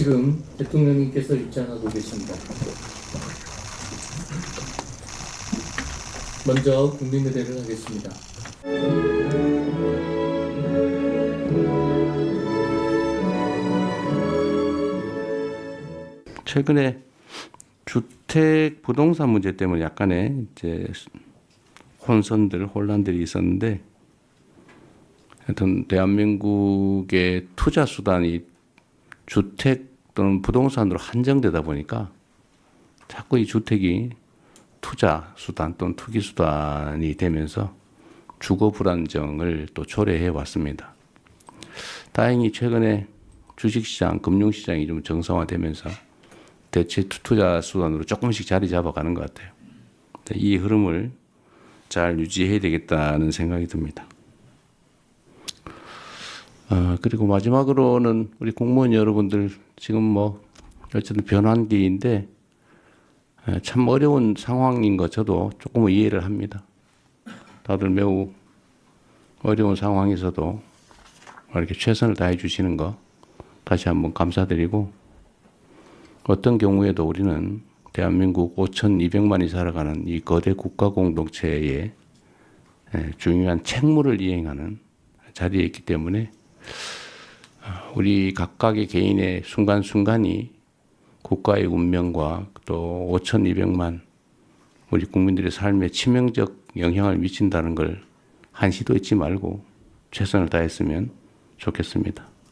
지금 대통령님께서 입장하고 계십니다. 먼저 국민의대를 하겠습니다. 최근에 주택 부동산 문제 때문에 약간의 이제 혼선들 혼란들이 있었는데 하여튼 대한민국의 투자 수단이 주택 또는 부동산으로 한정되다 보니까 자꾸 이 주택이 투자 수단 또는 투기 수단이 되면서 주거 불안정을 또 초래해 왔습니다. 다행히 최근에 주식시장, 금융시장이 좀 정상화되면서 대체 투- 투자 수단으로 조금씩 자리 잡아가는 것 같아요. 이 흐름을 잘 유지해야 되겠다는 생각이 듭니다. 아, 그리고 마지막으로는 우리 공무원 여러분들 지금 뭐 어쨌든 변환기인데 에, 참 어려운 상황인 것 저도 조금 이해를 합니다. 다들 매우 어려운 상황에서도 이렇게 최선을 다해 주시는 거 다시 한번 감사드리고 어떤 경우에도 우리는 대한민국 5,200만이 살아가는 이 거대 국가 공동체의 에, 중요한 책무를 이행하는 자리에 있기 때문에 아, 우리 각각의 개인의 순간순간이 국가의 운명과 또 5,200만 우리 국민들의 삶에 치명적 영향을 미친다는 걸 한시도 잊지 말고 최선을 다했으면 좋겠습니다.